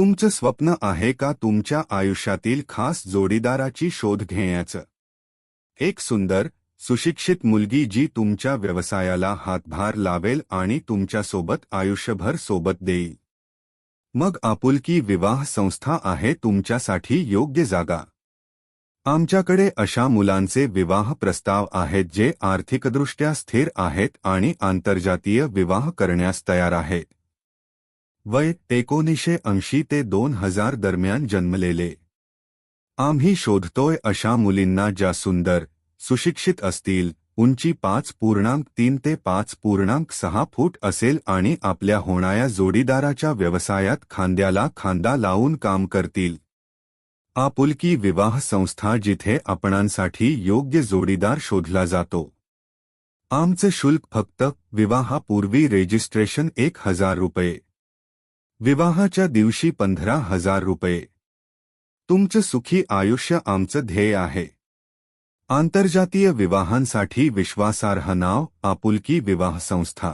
तुमचं स्वप्न आहे का तुमच्या आयुष्यातील खास जोडीदाराची शोध घेण्याचं? एक सुंदर सुशिक्षित मुलगी जी तुमच्या व्यवसायाला हातभार लावेल आणि तुमच्यासोबत आयुष्यभर सोबत देईल. मग आपुलकी विवाह संस्था आहे तुमच्यासाठी योग्य जागा. आमच्याकडे अशा मुलांचे विवाह प्रस्ताव आहेत जे आर्थिकदृष्ट्या स्थिर आहेत आणि आंतरजातीय विवाह करण्यास तयार आहेत. वय एकोणीसशे ऐंशी ते दोन हजार दरम्यान जन्मलेले. आम्ही शोधतोय अशा मुलींना ज्या सुंदर सुशिक्षित असतील उंची पाच पूर्णांक तीन ते पाच पूर्णांक सहा फूट असेल आणि आपल्या होणाऱ्या जोडीदाराच्या व्यवसायात खांद्याला खांदा लावून काम करतील. आपुलकी विवाह संस्था जिथे आपणांसाठी योग्य जोडीदार शोधला जातो. आमचं शुल्क फक्त विवाहापूर्वी रेजिस्ट्रेशन एक हजार रुपये. विवाहाच्या दिवशी पंद्रह हज़ार रुपये. तुमचं सुखी आयुष्य आमचं ध्येय आहे. आंतरजातीय विवाहांसाठी विश्वासार्ह नाव, आपुलकी विवाह संस्था.